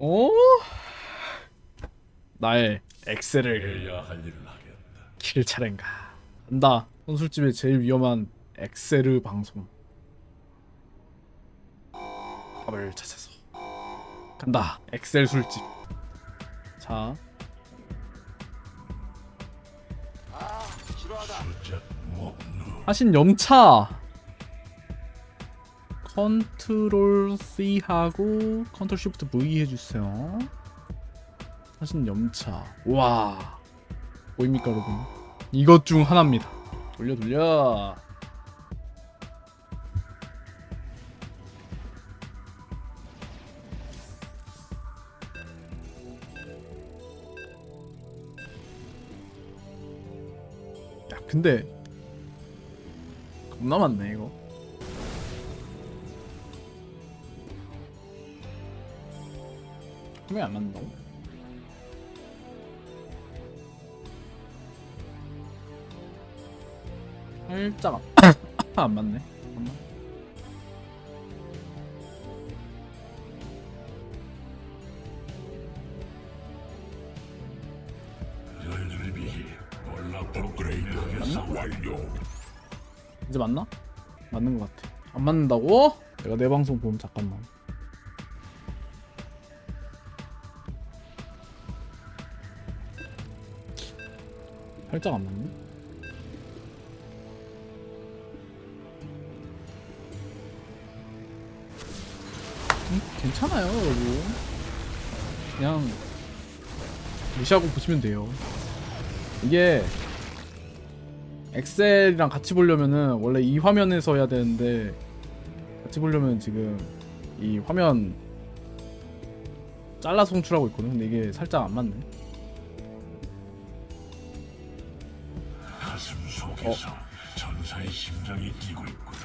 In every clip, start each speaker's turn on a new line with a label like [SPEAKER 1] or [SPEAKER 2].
[SPEAKER 1] 어? 나의 엑셀을
[SPEAKER 2] 해야 할 일을 하겠다.
[SPEAKER 1] 킬 차례인가? 간다 선술집의 제일 위험한 엑셀 방송. 밥을 찾아서. 간다. 엑셀 술집. 자.
[SPEAKER 2] 뭐
[SPEAKER 1] 하신 염차 컨트롤 C 하고 컨트롤 쉬프트 V 해주세요. 하신 염차. 와 보입니까 여러분? 이것 중 하나입니다. 돌려 돌려. 야 근데 겁나 많네 이거 왜안 맞는다고? 살짝 안- 안 맞네 잠깐만
[SPEAKER 2] 완료.
[SPEAKER 1] 이제 맞나? 맞는 것 같아 안 맞는다고? 내가 내 방송 보면 잠깐만 살짝 안 맞네? 음, 괜찮아요 여러분. 그냥 무시하고 보시면 돼요. 이게 엑셀이랑 같이 보려면은 원래 이 화면에서 해야 되는데 같이 보려면 지금 이 화면 잘라 송출하고 있거든. 근데 이게 살짝 안 맞네
[SPEAKER 2] 가슴 속에서 전사의 심장이 뛰고 있구나.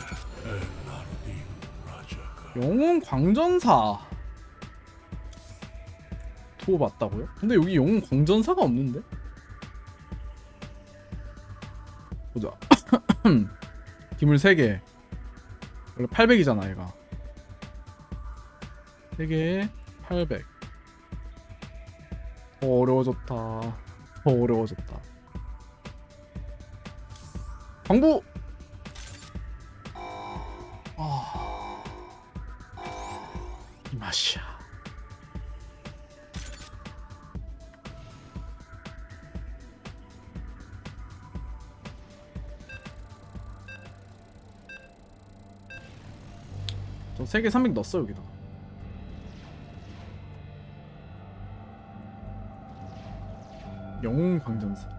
[SPEAKER 2] 에나르딘 라자가.
[SPEAKER 1] 영웅 광전사. 토 맞다고요? 근데 여기 영웅 광전사가 없는데? 보자. 기물 3개. 원래 800이잖아 얘가. 3개에 800 더 어려워졌다. 더 어려워졌다 광부. 아... 이 맛이야. 저 3개 300 넣었어 여기다. 영웅 광전사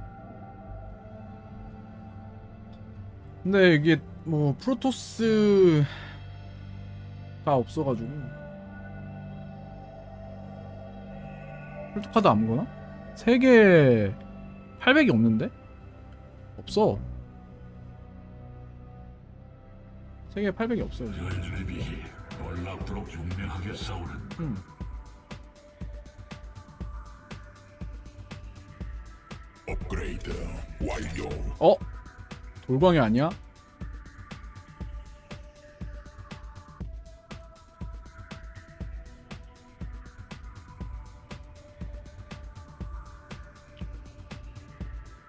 [SPEAKER 1] 근데 이게 뭐 프로토스가 없어가지고 폴토카드 아무거나? 3개 800이 없는데? 없어 3개 800이 없어요 지금.
[SPEAKER 2] 올라도록 용맹하게 싸우는
[SPEAKER 1] 음.
[SPEAKER 2] 업그레이드 완료.
[SPEAKER 1] 어? 돌광이 아니야?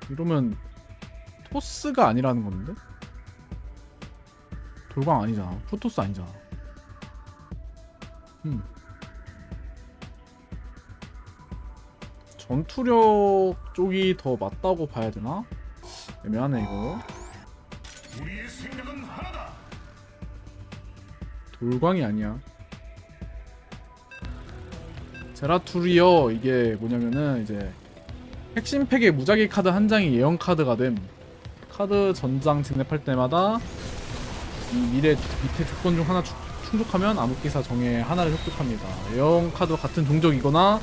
[SPEAKER 1] 이러면 토스가 아니라는 건데? 돌광 아니잖아. 프로토스 아니잖아. 음. 전투력 쪽이 더 맞다고 봐야 되나? 애매하네 이거. 돌광이 아니야. 제라투리어 이게 뭐냐면은 이제 핵심 팩의 무작위 카드 한 장이 예언 카드가 됨. 카드 전장 진입할 때마다 이 미래 밑에 조건 중 하나 추- 충족하면 암흑기사 정에 하나를 획득합니다. 예언 카드 같은 종족이거나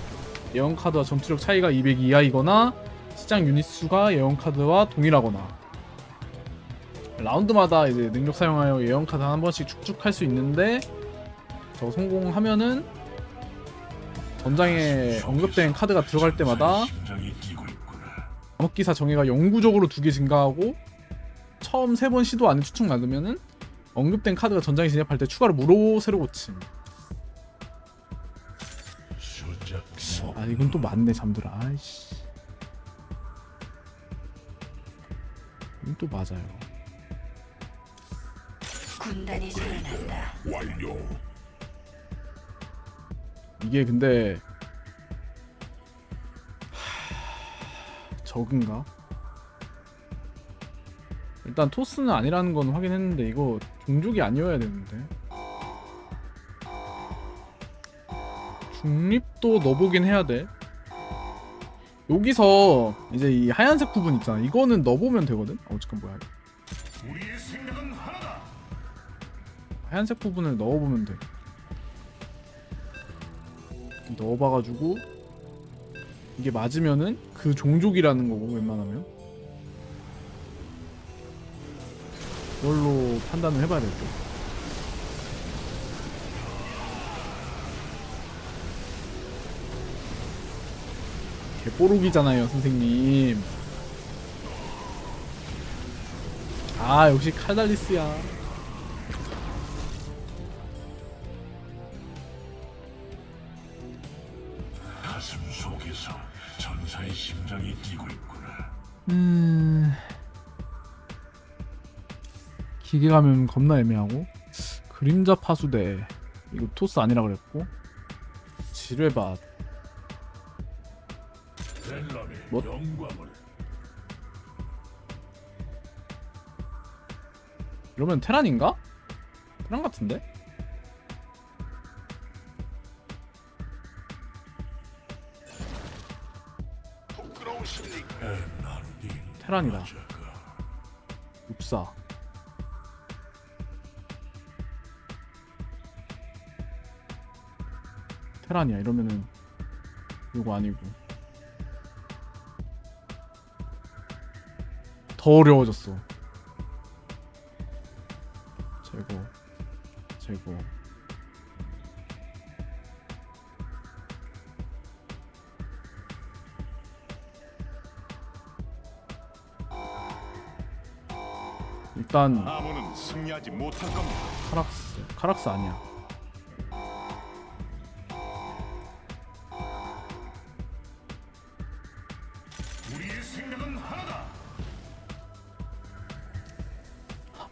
[SPEAKER 1] 예언 카드와 전투력 차이가 200 이하이거나 시장 유닛 수가 예언 카드와 동일하거나 라운드마다 이제 능력 사용하여 예언 카드 한 번씩 축축할 수 있는데 저거 성공하면은 전장에 언급된 카드가 들어갈 때마다. 암흑기사 정예가 영구적으로 두 개 증가하고 처음 세 번 시도 안에 추측 받으면은 언급된 카드가 전장에 진입할 때 추가로 무로 새로 고침. 아 이건 또 맞네 잠들아. 아이씨. 이건 또 맞아요
[SPEAKER 3] 군단이 살아난다.
[SPEAKER 2] 완료.
[SPEAKER 1] 이게 근데 하... 적은가? 일단 토스는 아니라는 건 확인했는데 이거 종족이 아니어야 되는데 중립도 넣어보긴 해야 돼 여기서 이제 이 하얀색 부분 있잖아 이거는 넣어보면 되거든? 어 잠깐 뭐야
[SPEAKER 2] 우리의.
[SPEAKER 1] 하얀색 부분을 넣어보면 돼. 넣어봐가지고 이게 맞으면은 그 종족이라는 거고 웬만하면 그걸로 판단을 해봐야 될 듯. 개뽀록이잖아요 선생님 아 역시 칼달리스야 기계 가면 겁나 애매하고. 그림자 파수대. 이거 토스 아니라 그랬고. 지뢰밭. 뭐? 이러면 테란인가? 테란 같은데? 테란이다. 육사 테란이야. 이러면은 이거 아니고. 더 어려워졌어. 제거 제거. 일단. 카락스 카락스 아니야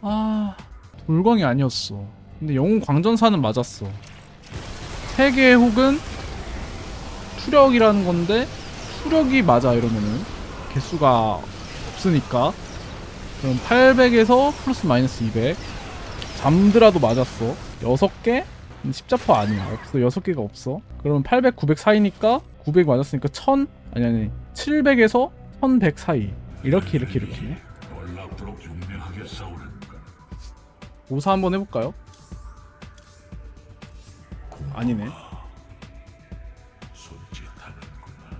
[SPEAKER 1] 아 돌광이 아니었어. 근데 영웅 광전사는 맞았어. 세계 혹은 추력이라는 건데 추력이 맞아 이러면은. 개수가 없으니까. 그럼 800에서 플러스 마이너스 200 잠드라도 맞았어. 6개? 십자포 아니야. 없어 6개가 없어. 그러면 800, 900 사이니까 900 맞았으니까 1000? 아니 아니 700에서 1100 사이. 이렇게 이렇게 이렇게 오사 한번 해볼까요? 아니네.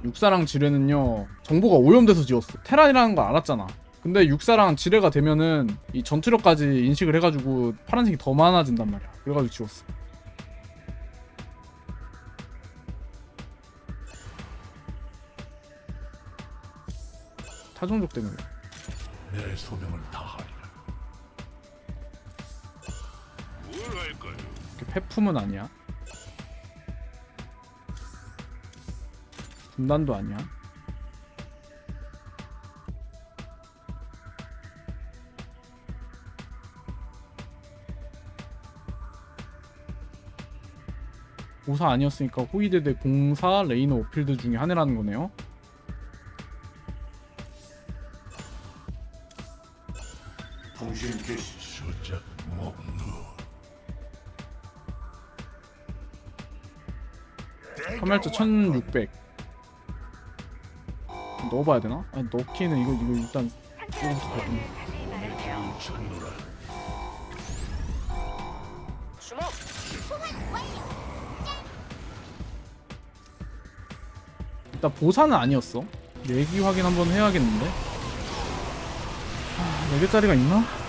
[SPEAKER 1] 육사랑 지뢰는요 정보가 오염돼서 지웠어. 테란이라는 거 알았잖아. 근데 육사랑 지뢰가 되면은 이 전투력까지 인식을 해가지고 파란색이 더 많아진단 말이야. 그래가지고 지웠어. 타종족 때문에.
[SPEAKER 2] 내 소명을 다
[SPEAKER 1] 폐품은 아니야. 분단도 아니야. 5사 아니었으니까 호이데대 04 레이너 오필드 중에 하나라는 거네요.
[SPEAKER 2] 당신 계시 저 먹노.
[SPEAKER 1] 3멸자 1600 넣어봐야 되나? 아니 넣기는 이거 이거 일단
[SPEAKER 2] 넣어서 갈게
[SPEAKER 1] 일단 보사는 아니었어 내기 확인 한번 해야겠는데 아, 4개짜리가 있나?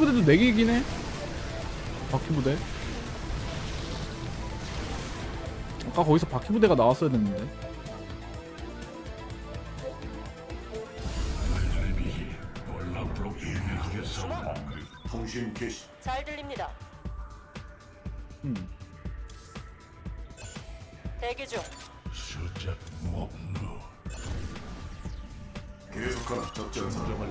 [SPEAKER 1] 바퀴부대도 4개이긴 해. 바퀴부대. 아까 거기서 바퀴 부대가 나왔어야 됐는데.
[SPEAKER 2] 통신 개시.
[SPEAKER 4] 잘 들립니다.
[SPEAKER 1] 음.
[SPEAKER 4] 대기 중.
[SPEAKER 2] 수작 목루. 계속하라 작전 사정을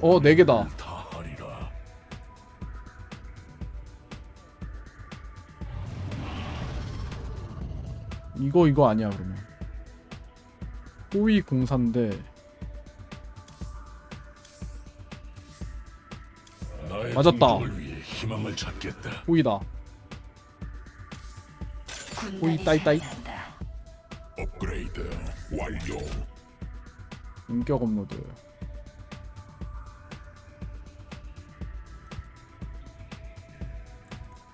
[SPEAKER 1] 어, 네 개다. 이거 이거 아니야 그러면. 호위 공사인데 맞았다. 호위다.
[SPEAKER 3] 군단이
[SPEAKER 1] 따이, 따이.
[SPEAKER 2] 업그레이드 완료.
[SPEAKER 1] 인격 업로드.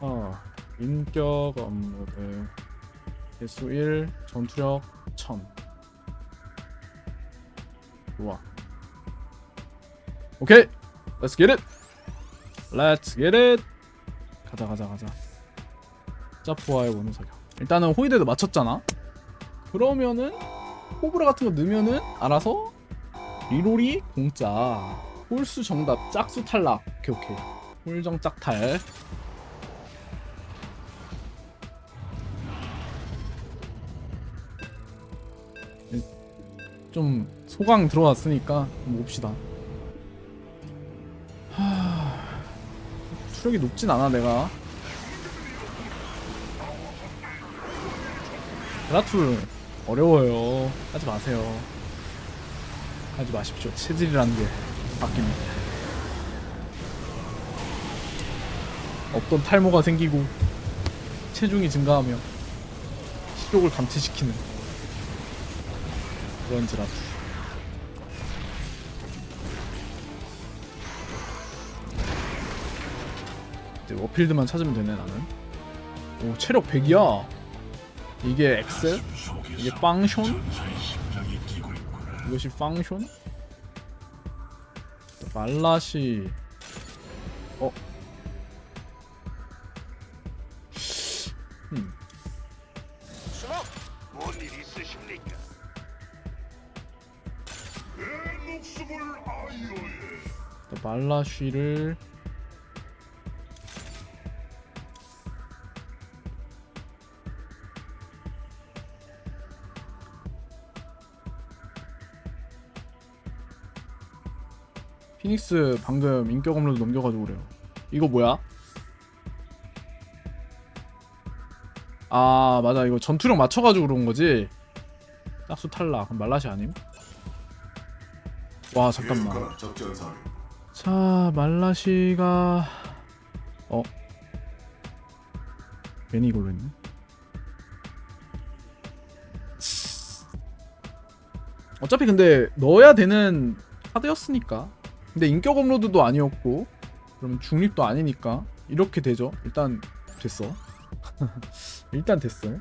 [SPEAKER 1] 아, 인격 업로드. 개수 1, 전투력 1000. 좋아. 오케이. Let's get it. 가자 가자 가자. 짜포와의 원우 사격. 일단은 호위대도 맞췄잖아. 그러면은 호브라 같은 거 넣으면은 알아서 리롤이 공짜 홀수 정답 짝수 탈락 오케이 오케이 홀정 짝탈 좀 소강 들어왔으니까 봅시다 하... 추력이 높진 않아 내가 라툴 어려워요 하지 마세요 하지 마십시오. 체질이라는 게 바뀝니다. 없던 탈모가 생기고 체중이 증가하며 식욕을 감퇴시키는 그런 지라주. 이제 워필드만 찾으면 되네 나는. 오 체력 100이야. 이게 엑셀? 이게 빵숀? 이것이 팡숀? 말라시 어? 음. 말라쉬를 피닉스 방금 인격 업로드 넘겨가지고 그래요. 이거 뭐야? 아 맞아 이거 전투력 맞춰가지고 그런 거지. 짝수 탈락 그럼 말라시 아님? 와 잠깐만. 자 말라시가 어? 괜히 이걸로 했네. 어차피 근데 넣어야 되는 카드였으니까. 근데 인격 업로드도 아니었고 그러면 중립도 아니니까 이렇게 되죠. 일단 됐어. 일단 됐어 아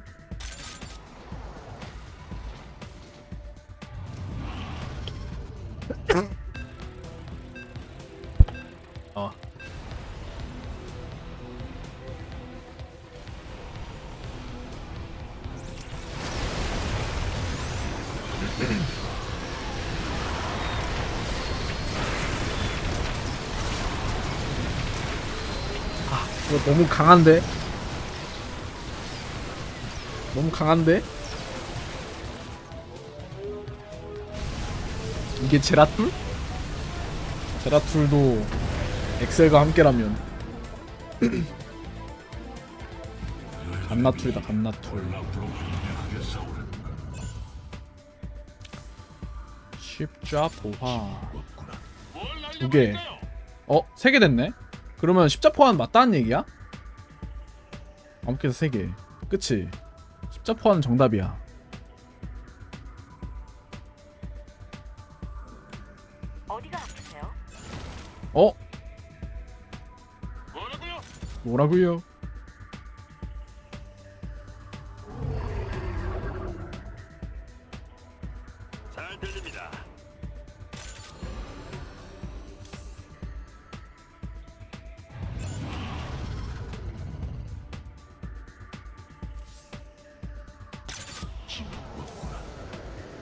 [SPEAKER 1] 너무 강한데? 너무 강한데? 이게 제라툴? 제라툴도 엑셀과 함께라면 감나툴이다 감나툴 십자 보화
[SPEAKER 2] 없구나.
[SPEAKER 1] 두 개. 어? 세 개 됐네? 그러면 십자 포환 맞다는 얘기야? 아무께서 세 개. 그치? 십자 포환은 정답이야.
[SPEAKER 4] 어디가 아프세요?
[SPEAKER 1] 어?
[SPEAKER 5] 뭐라고요?
[SPEAKER 1] 뭐라고요?
[SPEAKER 5] 잘 들립니다.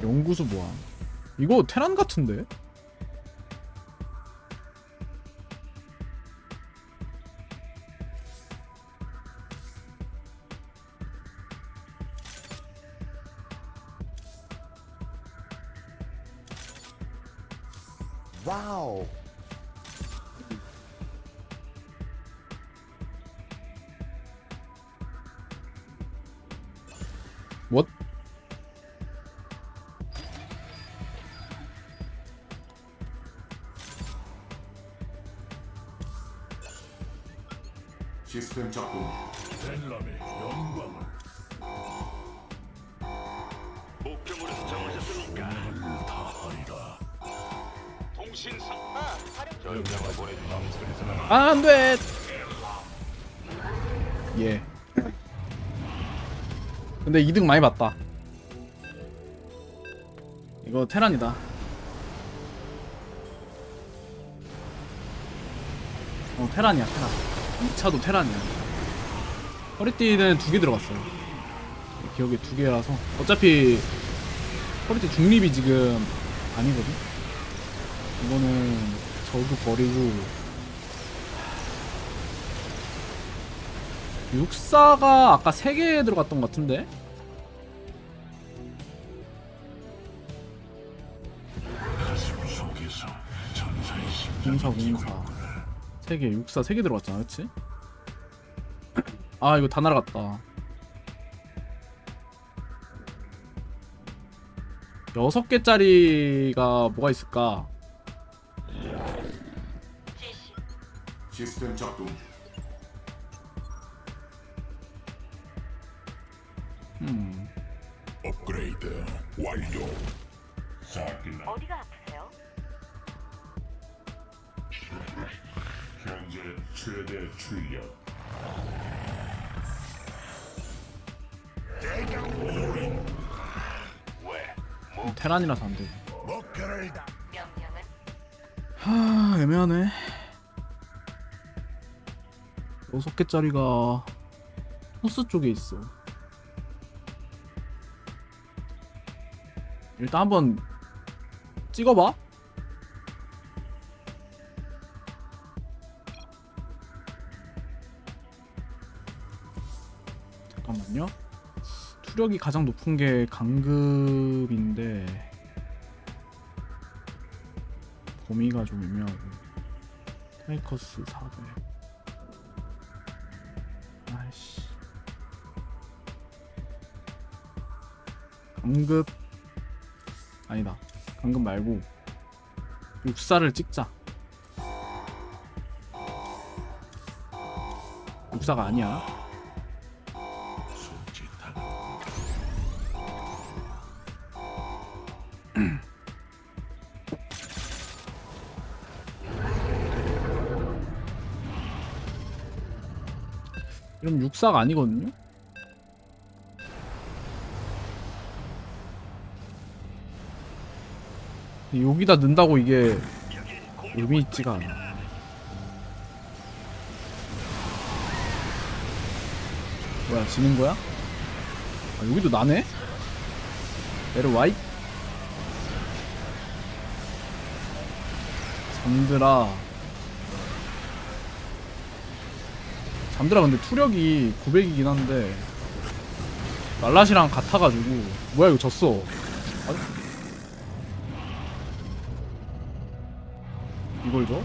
[SPEAKER 1] 연구소 뭐야? 이거 테란 같은데?
[SPEAKER 2] 시스템 작동 벨람의 영광을
[SPEAKER 5] 목표물은 정하셨습니까?
[SPEAKER 2] 다하리라
[SPEAKER 5] 통신상
[SPEAKER 4] 아, 사령
[SPEAKER 2] 전장을 보내주신
[SPEAKER 1] 아, 안 돼! 예. 근데 2등 많이 봤다. 이거 테란이다. 어, 테란이야, 테란. 2차도 테란이야. 허리띠는 두 개 들어갔어요. 기억에 두 개라서. 어차피 허리띠 중립이 지금 아니거든? 이거는 저도 버리고 육사가 아까 3개 들어갔던 것 같은데? 공사 공사 3개 육사 3개 들어갔잖아 그치? 아 이거 다 날아갔다. 여섯 개짜리가 뭐가 있을까?
[SPEAKER 2] 시스템 작동 중.
[SPEAKER 1] 음.
[SPEAKER 2] 업그레이드 완료.
[SPEAKER 4] 어디가
[SPEAKER 2] 최대 출력
[SPEAKER 1] 테란이라서 안 돼.
[SPEAKER 2] 목표를 다
[SPEAKER 4] 명령은?
[SPEAKER 1] 하 애매하네. 여섯 개짜리가 토스 쪽에 있어. 일단 한번 찍어봐 투력이 가장 높은 게 강급인데 범위가 좀 애매하고 타이커스 400 아이씨. 강급 아니다. 강급 말고 육사를 찍자. 육사가 아니야 이러면 육사가 아니거든요 여기다 넣는다고 이게 의미 있지가 않아 뭐야 지는 거야? 아, 여기도 나네? 내려와이 잠들아. 잠들아 근데 투력이 900이긴 한데. 말라시랑 같아가지고. 뭐야 이거 졌어. 아니? 이걸 줘?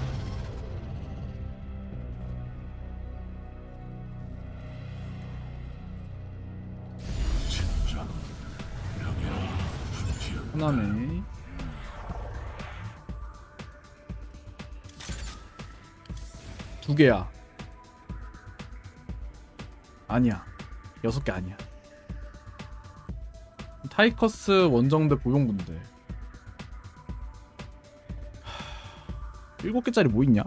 [SPEAKER 1] 하나네 두 개야. 아니야. 여섯 개 아니야. 타이커스 원정대 보병분들 하, 일곱 개짜리 뭐 있냐?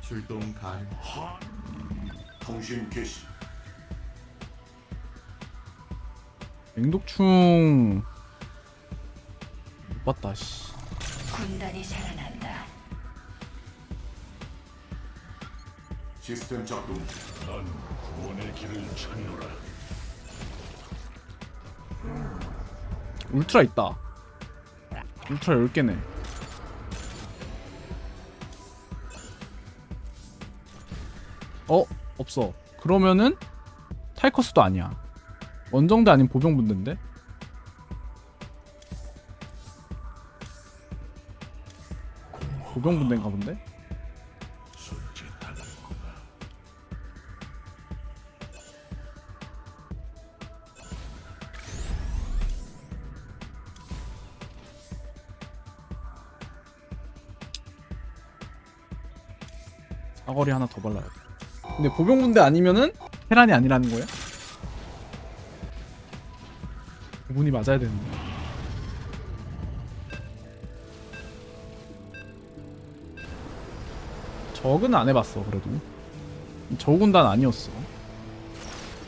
[SPEAKER 6] 출동 가능.
[SPEAKER 2] 통신 개시.
[SPEAKER 1] 맹독충 못 봤다 씨
[SPEAKER 3] 군단이 살아난다.
[SPEAKER 2] 시스템 작동 중. 난 구원의 길을 찾노라.
[SPEAKER 1] 울트라 있다. 울트라 10개네. 어? 없어. 그러면은 타이커스도 아니야. 원정대 아닌 보병분대인데? 보병분대인가 본데?
[SPEAKER 2] 손짓하는구나.
[SPEAKER 1] 사거리 하나 더 발라야 돼. 근데 보병분대 아니면은 테란이 아니라는 거야? 문이 맞아야 되는데. 적은 안 해봤어 그래도. 저군단 아니었어.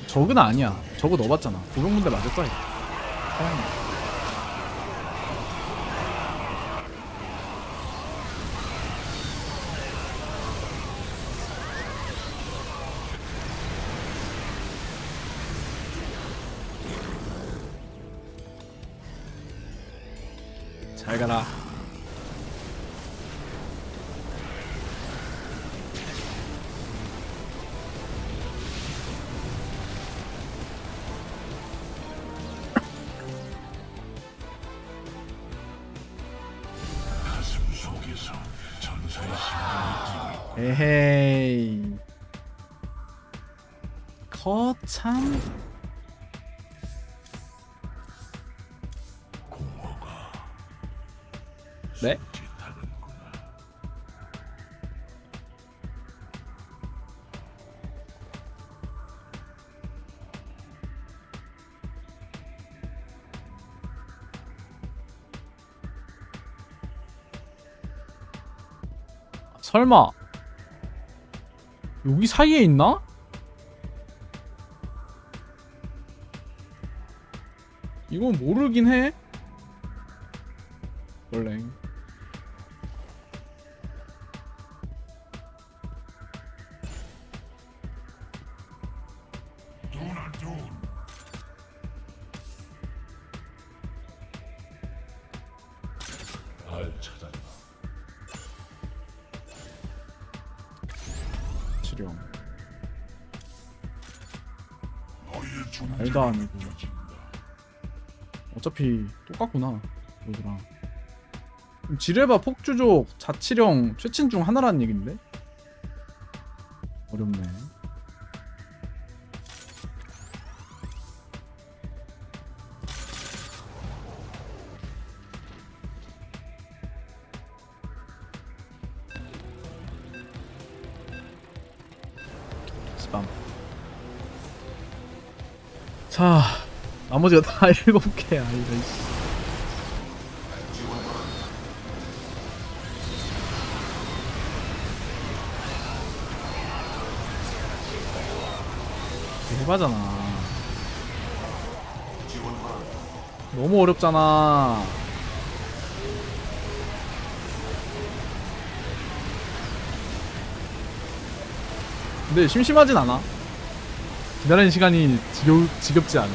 [SPEAKER 1] 적은 아니야. 저거 넣어봤잖아. 보병분대 맞을 거야. 테란이. 잘 가라. 에헤이. 거참. 네? 설마 여기 사이에 있나? 이건 모르긴 해. 원래 알도 아니고.
[SPEAKER 2] 느껴진다.
[SPEAKER 1] 어차피 똑같구나. 그럼 지뢰바 폭주족 자치령 최친 중 하나라는 얘긴데? 어렵네. 스팸. 자, 나머지가 다 일곱 개야, 이거. 씨. 대박잖아. 너무 어렵잖아. 근데 심심하진 않아. 기다리는 시간이 지겨, 지겹지 않아.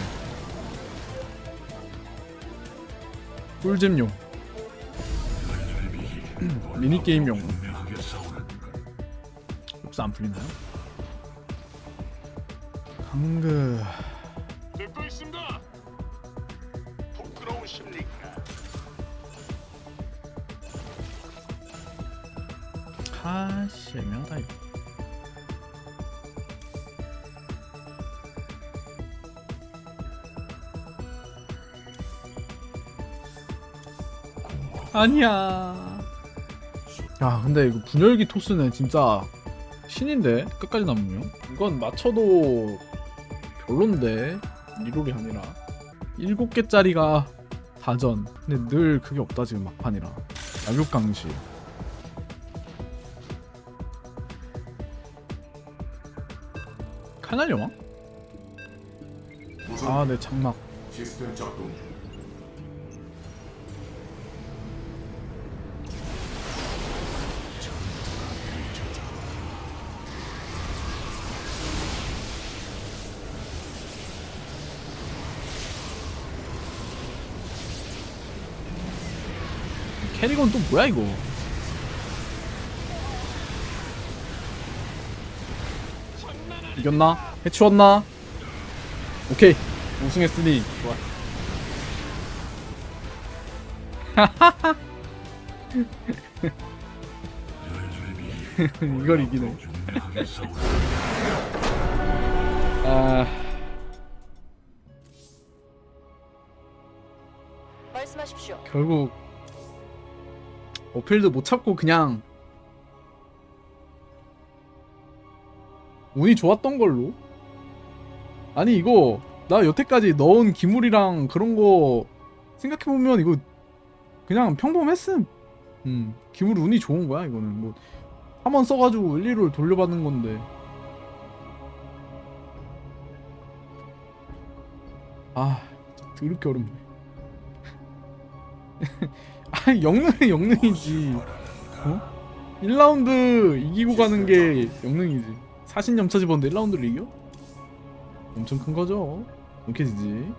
[SPEAKER 1] 꿀잼용, 미니게임용. 혹시 안 풀리나요? 강그
[SPEAKER 5] 듣고 있습니다. 부끄러우십니까?
[SPEAKER 1] 하씨 애매하다 이거 아니야. 야 근데 이거 분열기 토스는 진짜 신인데? 끝까지 남으면? 이건 맞춰도 별론데. 리롤이 아니라. 7개짜리가 다전. 근데 늘 그게 없다 지금 막판이라. 야육강시. 칼날 영화?
[SPEAKER 2] 우선
[SPEAKER 1] 아, 네 장막.
[SPEAKER 2] 시스템 작동 중.
[SPEAKER 1] 캐리건 또 뭐야 이거 이겼나? 해치웠나? 오케이 우승했으니 좋아 이걸 이기네. 아. 결국 어필도 못 참고 그냥 운이 좋았던 걸로? 아니 이거 나 여태까지 넣은 기물이랑 그런 거 생각해보면 이거 그냥 평범했음. 음 기물 운이 좋은 거야 이거는. 뭐 한 번 써가지고 1, 2를 돌려받는 건데. 아 더럽게 어렵네 아니 영능은 영능이지 어? 1라운드 이기고 가는 게 영능이지 사신염차 집었는데 1라운드를 이겨? 엄청 큰 거죠 어떻게 지지